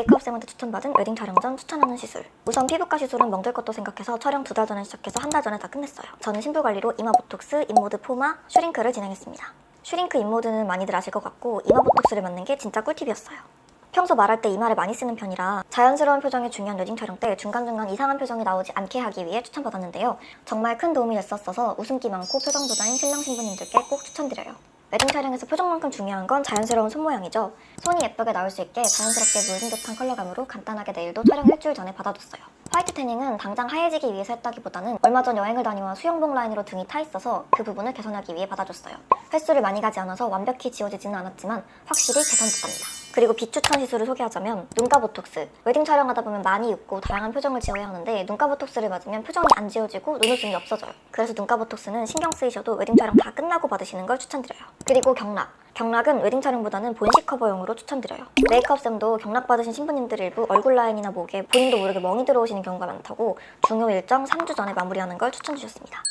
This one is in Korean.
메이크업 쌤한테 추천받은 웨딩 촬영 전 추천하는 시술. 우선 피부과 시술은 멍들 것도 생각해서 촬영 두 달 전에 시작해서 한 달 전에 다 끝냈어요. 저는 신부 관리로 이마 보톡스, 입모드 포마, 슈링크를 진행했습니다. 슈링크 입모드는 많이들 아실 것 같고 이마 보톡스를 맞는 게 진짜 꿀팁이었어요. 평소 말할 때 이마를 많이 쓰는 편이라 자연스러운 표정이 중요한 웨딩 촬영 때 중간중간 이상한 표정이 나오지 않게 하기 위해 추천받았는데요. 정말 큰 도움이 됐었어서 웃음기 많고 표정 부자인 신랑 신부님들께 꼭 추천드려요. 웨딩 촬영에서 표정만큼 중요한 건 자연스러운 손 모양이죠. 손이 예쁘게 나올 수 있게 자연스럽게 물든 듯한 컬러감으로 간단하게 네일도 촬영 일주일 전에 받아뒀어요. 화이트 태닝은 당장 하얘지기 위해서 했다기보다는 얼마 전 여행을 다녀와 수영복 라인으로 등이 타 있어서 그 부분을 개선하기 위해 받아줬어요. 횟수를 많이 가지 않아서 완벽히 지워지지는 않았지만 확실히 개선됐답니다. 그리고 비추천 시술을 소개하자면 눈가 보톡스. 웨딩 촬영하다 보면 많이 웃고 다양한 표정을 지어야 하는데 눈가 보톡스를 맞으면 표정이 안 지워지고 눈웃음이 없어져요. 그래서 눈가 보톡스는 신경 쓰이셔도 웨딩 촬영 다 끝나고 받으시는 걸 추천드려요. 그리고 경락. 경락은 웨딩 촬영보다는 본식 커버용으로 추천드려요. 메이크업쌤도 경락 받으신 신부님들 일부 얼굴 라인이나 목에 본인도 모르게 멍이 들어오시는 경우가 많다고 중요 일정 3주 전에 마무리하는 걸 추천주셨습니다.